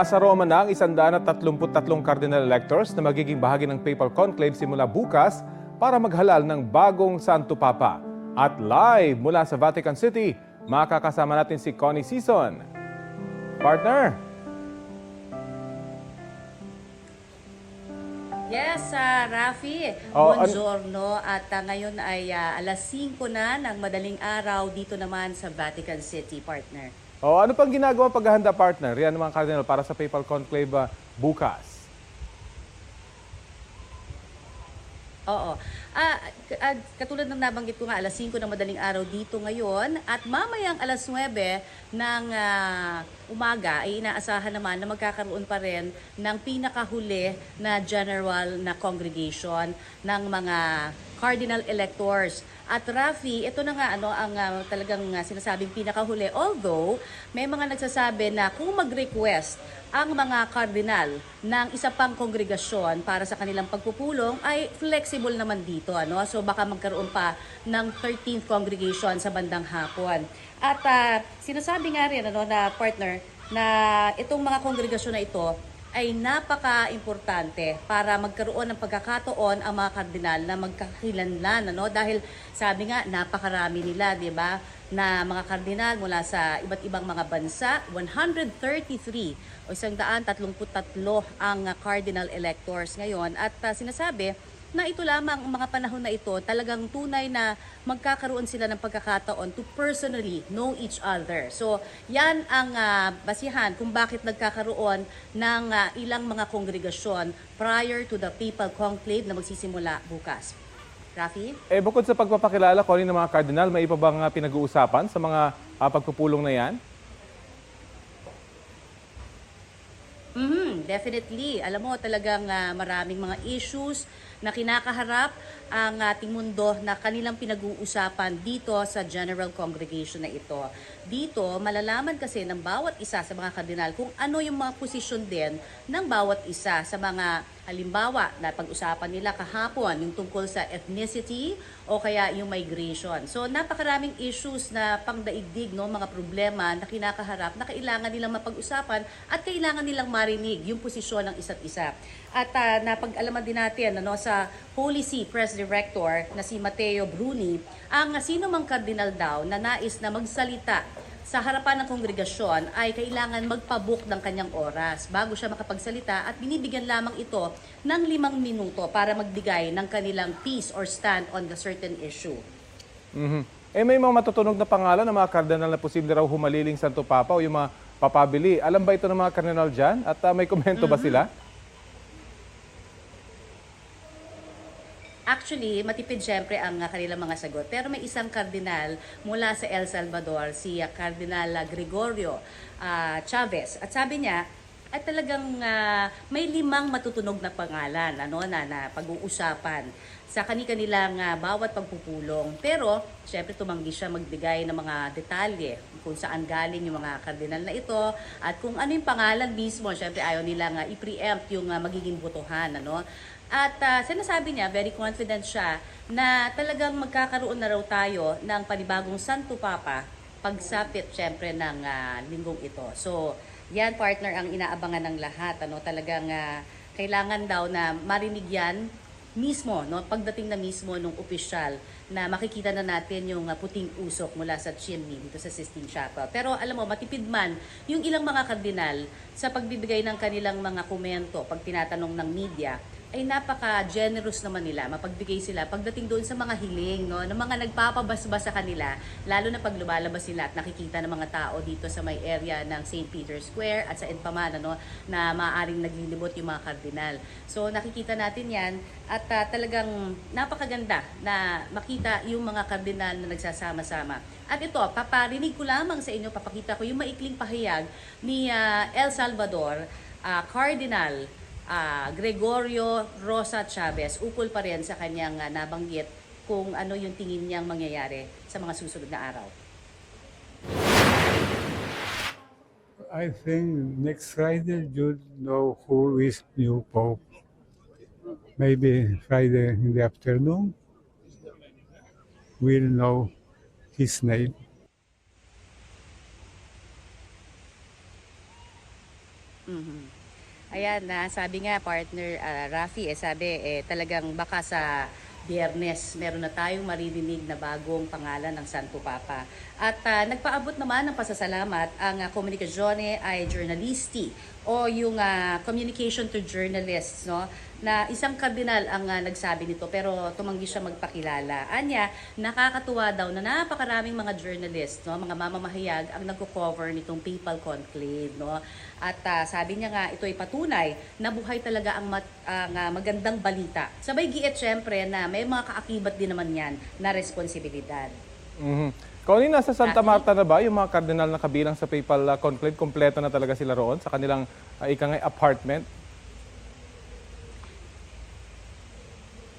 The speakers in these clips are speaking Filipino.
Nasa Roma na ang 133 cardinal electors na magiging bahagi ng papal conclave simula bukas para maghalal ng bagong Santo Papa. At live mula sa Vatican City, makakasama natin si Connie Season. Partner, Yes, ah, Rafi. Oh, Buongiorno. At ah, ngayon ay ah, alas 5 na ng madaling araw dito naman sa Vatican City, partner. O ano pang ginagawa paghahanda partner? Yan mga cardinal para sa papal conclave ah, bukas. Oo. Ah, k- ah, katulad ng nabanggit ko nga, alas 5 ng madaling araw dito ngayon. At mamayang alas 9 ng ah, umaga ay inaasahan naman na magkakaroon pa rin ng pinakahuli na general na congregation ng mga cardinal electors. At Rafi, ito na nga ano ang ah, talagang ah, sinasabing pinakahuli. Although may mga nagsasabi na kung mag-request ang mga kardinal ng isa pang kongregasyon para sa kanilang pagpupulong ay flexible naman dito. Ano? So baka magkaroon pa ng 13th congregation sa bandang hapon. At ah, sinasabi nga rin ano, na partner na itong mga kongregasyon na ito ay napaka-importante para magkaroon ng pagkakataon ang mga kardinal na magkakilanlan ano? Dahil sabi nga napakarami nila 'di ba? Na mga kardinal mula sa iba't ibang mga bansa 133 o 133 ang cardinal electors ngayon. At uh, sinasabi na ito lamang ang mga panahon na ito talagang tunay na magkakaroon sila ng pagkakataon to personally know each other. So, yan ang ah, basihan kung bakit nagkakaroon ng ah, ilang mga kongregasyon prior to the papal conclave na magsisimula bukas. Rafi? Eh bukod sa pagpapakilala ko ng mga cardinal, may iba bang ah, pinag-uusapan sa mga ah, pagpupulong na yan? Definitely. Alam mo, talagang ah, maraming mga issues na kinakaharap ang ating mundo na kanilang pinag-uusapan dito sa General Congregation na ito. Dito, malalaman kasi ng bawat isa sa mga kardinal kung ano yung mga posisyon din ng bawat isa sa mga halimbawa na pag-usapan nila kahapon yung tungkol sa ethnicity o kaya yung migration. So napakaraming issues na pangdaigdig, no, mga problema na kinakaharap na kailangan nilang mapag-usapan at kailangan nilang marinig yung posisyon ng isa't isa. At ah, napag-alaman din natin ano, sa Holy See Press Director na si Matteo Bruni, ang sino mang kardinal daw na nais na magsalita sa harapan ng kongregasyon ay kailangan magpabook ng kanyang oras bago siya makapagsalita at binibigyan lamang ito ng limang minuto para magbigay ng kanilang piece or stand on the certain issue. Mhm. Eh may mga matutunog na pangalan ng mga kardinal na posible raw humaliling Santo Papa o yung mga papabili. Alam ba ito ng mga kardinal dyan? At ah, may komento ba sila? Actually, matipid syempre ang kanilang mga sagot. Pero may isang kardinal mula sa El Salvador, si Kardinal uh, Gregorio uh, Chavez. At sabi niya, at talagang uh, may limang matutunog na pangalan ano, na, na pag-uusapan sa kani-kanilang uh, bawat pagpupulong. Pero, syempre tumanggi siya magbigay ng mga detalye kung saan galing yung mga kardinal na ito at kung ano yung pangalan mismo. Syempre ayaw nilang uh, i-preempt yung uh, magiging botohan. Ano? At uh, sinasabi niya, very confident siya, na talagang magkakaroon na raw tayo ng panibagong Santo Papa pagsapit syempre ng ah, linggong ito. So, yan partner ang inaabangan ng lahat. Ano? Talagang ah, kailangan daw na marinig yan mismo, no? pagdating na mismo nung opisyal na makikita na natin yung ah, puting usok mula sa chimney dito sa Sistine Chapel. Pero alam mo, matipid man yung ilang mga kardinal sa pagbibigay ng kanilang mga komento pag tinatanong ng media, ay napaka-generous naman nila. Mapagbigay sila pagdating doon sa mga hiling, no, ng mga nagpapabasbas sa kanila, lalo na pag lumalabas sila at nakikita ng mga tao dito sa may area ng St. Peter's Square at sa Edpaman, ano, na maaaring naglilibot yung mga kardinal. So nakikita natin yan at ah, talagang napakaganda na makita yung mga kardinal na nagsasama-sama. At ito, paparinig ko lamang sa inyo, papakita ko yung maikling pahayag ni ah, El Salvador, ah, Cardinal ah, Gregorio Rosa Chavez ukol pa rin sa kanyang ah, nabanggit kung ano yung tingin niyang mangyayari sa mga susunod na araw. I think next Friday you'll know who is new Pope. Maybe Friday in the afternoon, we'll know his name. Mhm. Ayan na, sabi nga partner ah, Rafi, eh, sabi eh, talagang baka sa biyernes meron na tayong maririnig na bagong pangalan ng Santo Papa. At ah, nagpaabot naman ng pasasalamat ang uh, Comunicazione ay Journalisti o yung ah, communication to journalists no na isang kardinal ang ah, nagsabi nito pero tumanggi siya magpakilala. Anya, nakakatuwa daw na napakaraming mga journalists, no, mga mamamahayag ang nagko-cover nitong papal conclave, no. At ah, sabi niya nga ito ay patunay na buhay talaga ang, mat- ang ah, magandang balita. Sabay giit syempre na may mga kaakibat din naman yan na responsibilidad. Mhm. Connie, nasa Santa? Marta na ba yung mga kardinal na kabilang sa papal uh, conclave? Kompleto na talaga sila roon sa kanilang uh, ikangay apartment?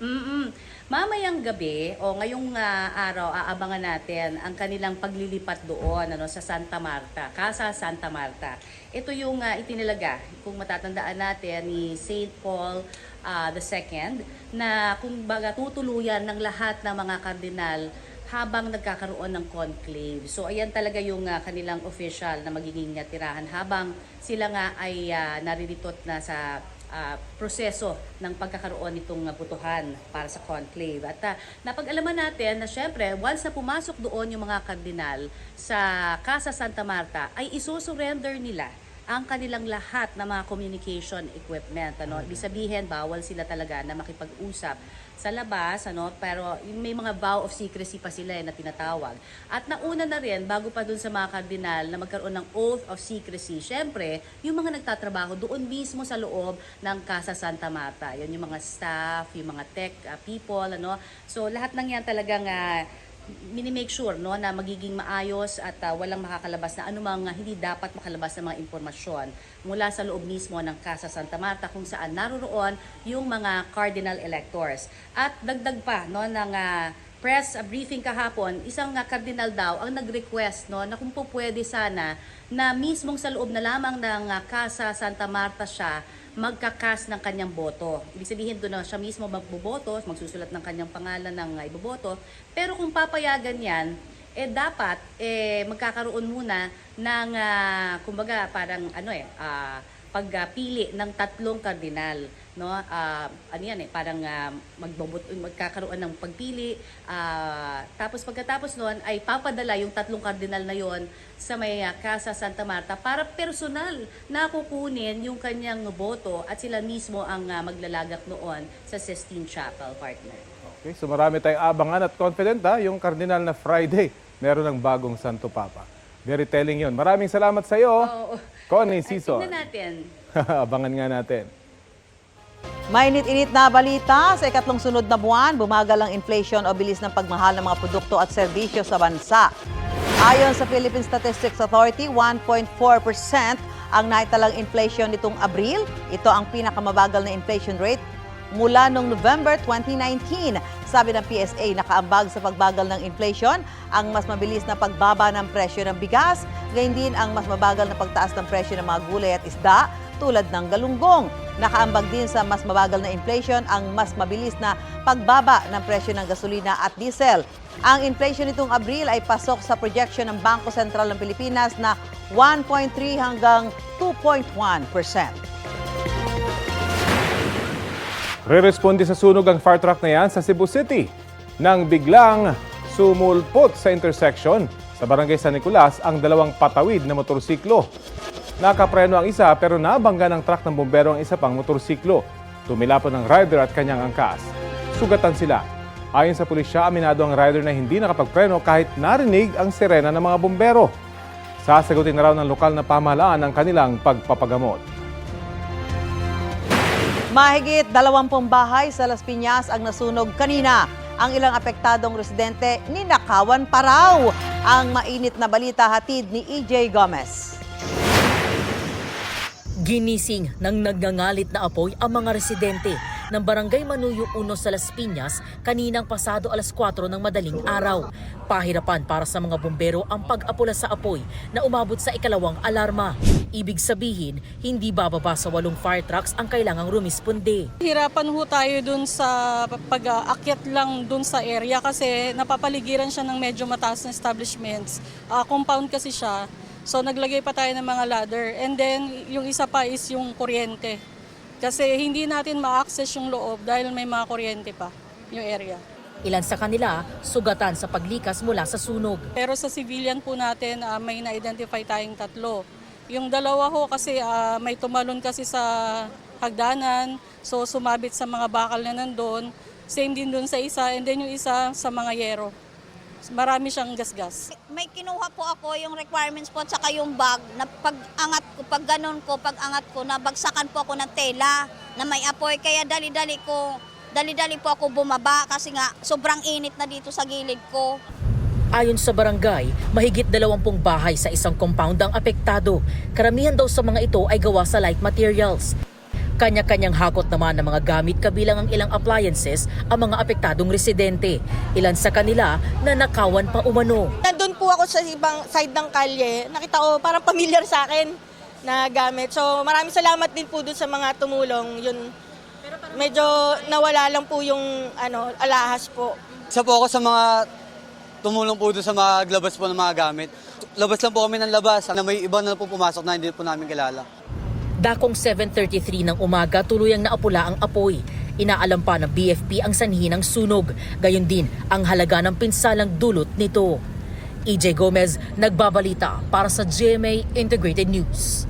Mm-mm. Mamayang gabi o ngayong ah, araw aabangan natin ang kanilang paglilipat doon ano sa Santa Marta, Casa Santa Marta. Ito yung ah, itinilaga kung matatandaan natin ni St. Paul ah, II na kung baga tutuluyan ng lahat ng mga kardinal habang nagkakaroon ng conclave. So ayan talaga yung ah, kanilang official na magiging ah, tirahan habang sila nga ay ah, nariritot na sa ah, proseso ng pagkakaroon nitong ah, butuhan para sa conclave. At ah, napag-alaman natin na syempre, once na pumasok doon yung mga kardinal sa Casa Santa Marta, ay isusurrender nila ang kanilang lahat ng mga communication equipment. Ano? Ibig sabihin, bawal sila talaga na makipag-usap sa labas, ano? pero may mga vow of secrecy pa sila eh, na tinatawag. At nauna na rin, bago pa dun sa mga kardinal na magkaroon ng oath of secrecy, syempre, yung mga nagtatrabaho doon mismo sa loob ng Casa Santa Marta. Yan yung mga staff, yung mga tech uh, people, ano. So lahat ng yan talagang uh, minimake sure no na magiging maayos at uh, walang makakalabas na anumang uh, hindi dapat makalabas na mga impormasyon mula sa loob mismo ng Casa Santa Marta kung saan naroroon yung mga cardinal electors. At dagdag pa no ng uh, press briefing kahapon, isang uh, cardinal daw ang nag-request no na kung po pwede sana na mismong sa loob na lamang ng uh, Casa Santa Marta siya magkakas ng kanyang boto. Ibig sabihin doon na siya mismo magboboto, magsusulat ng kanyang pangalan ng uh, iboboto. Pero kung papayagan yan, eh dapat eh magkakaroon muna ng ah, kumbaga parang ano eh ah, pagpili ng tatlong kardinal no Ah, ano yan eh parang ah, magbobot magkakaroon ng pagpili ah, tapos pagkatapos noon ay papadala yung tatlong kardinal na yon sa may ah, Casa Santa Marta para personal na kukunin yung kanyang boto at sila mismo ang ah, maglalagak noon sa Sistine Chapel partner. Okay, so marami tayong abangan at confident ha, yung kardinal na Friday, meron ng bagong Santo Papa. Very telling yun. Maraming salamat sa iyo, Oo. Connie Sison. tingnan natin. abangan nga natin. Mainit-init na balita sa ikatlong sunod na buwan, bumagal ang inflation o bilis ng pagmahal ng mga produkto at serbisyo sa bansa. Ayon sa Philippine Statistics Authority, 1.4% ang naitalang inflation nitong Abril. Ito ang pinakamabagal na inflation rate mula noong November 2019. Sabi ng PSA, nakaambag sa pagbagal ng inflation ang mas mabilis na pagbaba ng presyo ng bigas, gayon din ang mas mabagal na pagtaas ng presyo ng mga gulay at isda tulad ng galunggong. Nakaambag din sa mas mabagal na inflation ang mas mabilis na pagbaba ng presyo ng gasolina at diesel. Ang inflation nitong Abril ay pasok sa projection ng Bangko Sentral ng Pilipinas na 1.3 hanggang 2.1 percent. Re-responde sa sunog ang fire truck na yan sa Cebu City nang biglang sumulpot sa intersection sa barangay San Nicolas ang dalawang patawid na motorsiklo. Nakapreno ang isa pero nabangga ng truck ng bombero ang isa pang motorsiklo. Tumilapon ng rider at kanyang angkas. Sugatan sila. Ayon sa pulisya, aminado ang rider na hindi nakapagpreno kahit narinig ang sirena ng mga bombero. Sasagutin na raw ng lokal na pamahalaan ang kanilang pagpapagamot. Mahigit 20 bahay sa Las Piñas ang nasunog kanina. Ang ilang apektadong residente ninakawan pa raw. Ang mainit na balita hatid ni EJ Gomez. Ginising ng nagngangalit na apoy ang mga residente ng Barangay Manuyo 1 sa Las Piñas kaninang pasado alas 4 ng madaling araw. Pahirapan para sa mga bumbero ang pag-apula sa apoy na umabot sa ikalawang alarma. Ibig sabihin, hindi bababa sa walong fire trucks ang kailangang rumisponde. Hirapan ho tayo dun sa pag-aakyat lang dun sa area kasi napapaligiran siya ng medyo mataas na establishments. Ah, compound kasi siya. So naglagay pa tayo ng mga ladder. And then yung isa pa is yung kuryente. Kasi hindi natin ma-access yung loob dahil may mga kuryente pa yung area. Ilan sa kanila sugatan sa paglikas mula sa sunog. Pero sa civilian po natin, ah, may na-identify tayong tatlo. Yung dalawa ho kasi ah, may tumalon kasi sa hagdanan, so sumabit sa mga bakal na nandun. Same din dun sa isa, and then yung isa sa mga yero. Marami siyang gasgas. may kinuha po ako yung requirements po at saka yung bag na pag angat ko, pag ganun ko, pag angat ko, nabagsakan po ako ng tela na may apoy. Kaya dali-dali ko, dali-dali po ako bumaba kasi nga sobrang init na dito sa gilid ko. Ayon sa barangay, mahigit 20 bahay sa isang compound ang apektado. Karamihan daw sa mga ito ay gawa sa light materials. Kanya-kanyang hakot naman ng mga gamit kabilang ang ilang appliances ang mga apektadong residente. Ilan sa kanila na nakawan pa umano. Nandun po ako sa ibang side ng kalye. Nakita ko parang familiar sa akin na gamit. So maraming salamat din po dun sa mga tumulong. Yun, medyo nawala lang po yung ano, alahas po. Isa po ako sa mga tumulong po doon sa maglabas po ng mga gamit. Labas lang po kami ng labas na may iba na po pumasok na hindi po namin kilala. Dakong 7.33 ng umaga tuluyang naapula ang apoy. Inaalam pa ng BFP ang sanhi ng sunog. Gayon din ang halaga ng pinsalang dulot nito. EJ Gomez, nagbabalita para sa GMA Integrated News.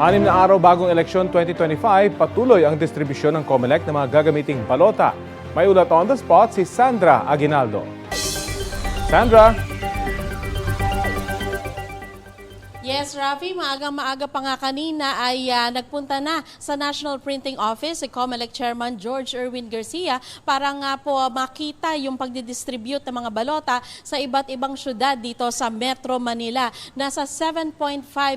Anim na araw bagong eleksyon 2025, patuloy ang distribusyon ng COMELEC ng mga gagamiting balota. May ulat on the spot si Sandra Aguinaldo. Sandra? Yes, Rafi, maagang maaga pa nga kanina ay ah, nagpunta na sa National Printing Office si COMELEC Chairman George Erwin Garcia para nga po makita yung pagdidistribute ng mga balota sa iba't ibang syudad dito sa Metro Manila. Nasa 7.5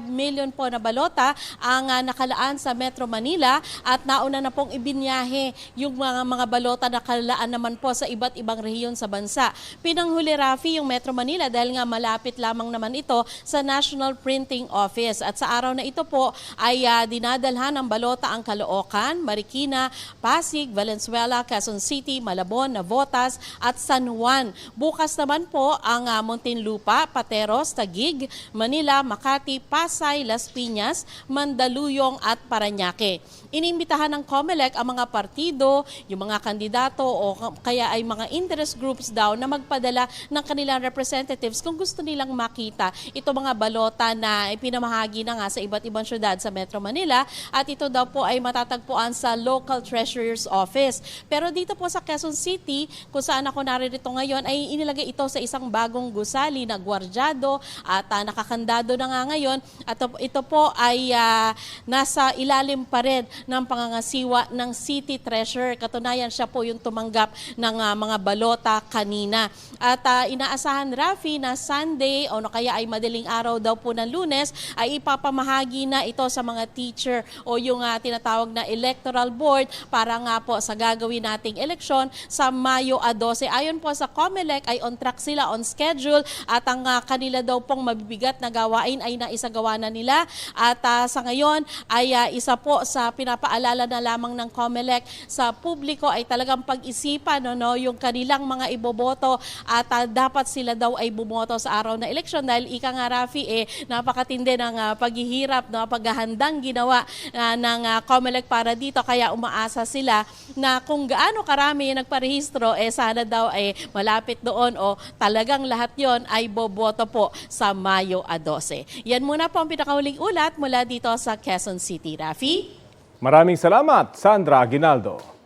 million po na balota ang ah, nakalaan sa Metro Manila at nauna na pong ibinyahe yung mga mga balota na nakalaan naman po sa iba't ibang rehiyon sa bansa. Pinanghuli Rafi yung Metro Manila dahil nga malapit lamang naman ito sa National Printing Office. At sa araw na ito po ay ah, dinadalhan ng balota ang Caloocan, Marikina, Pasig, Valenzuela, Quezon City, Malabon, Navotas at San Juan. Bukas naman po ang ah, Muntinlupa, Pateros, Tagig, Manila, Makati, Pasay, Las Piñas, Mandaluyong at Paranaque. Inimbitahan ng COMELEC ang mga partido, yung mga kandidato o kaya ay mga interest groups daw na magpadala ng kanilang representatives kung gusto nilang makita ito mga balota na ipinamahagi na nga sa iba't ibang syudad sa Metro Manila at ito daw po ay matatagpuan sa local treasurer's office. Pero dito po sa Quezon City, kung saan ako naririto ngayon, ay inilagay ito sa isang bagong gusali na gwardyado at ah, nakakandado na nga ngayon at ito po ay ah, nasa ilalim pa rin ng pangangasiwa ng City Treasurer. Katunayan siya po yung tumanggap ng ah, mga balota kanina. At ah, inaasahan Rafi na Sunday o no kaya ay madaling araw daw po ng lunes ay ipapamahagi na ito sa mga teacher o yung ah, tinatawag na electoral board para nga po sa gagawin nating eleksyon sa Mayo a 12. Ayon po sa COMELEC ay on track sila, on schedule at ang ah, kanila daw pong mabibigat na gawain ay naisagawa na nila at ah, sa ngayon ay ah, isa po sa pinapaalala na lamang ng COMELEC sa publiko ay talagang pag-isipan no, no, yung kanilang mga iboboto at ah, dapat sila daw ay bumoto sa araw na eleksyon dahil ika nga Rafi eh napakatindi ng ah, paghihirap no paghahandang ginawa ah, ng ah, COMELEC para dito kaya umaasa sila na kung gaano karami yung nagparehistro eh sana daw ay malapit doon o talagang lahat yon ay boboto po sa Mayo a 12. Yan muna po ang pinakahuling ulat mula dito sa Quezon City. Rafi? Maraming salamat, Sandra Aguinaldo.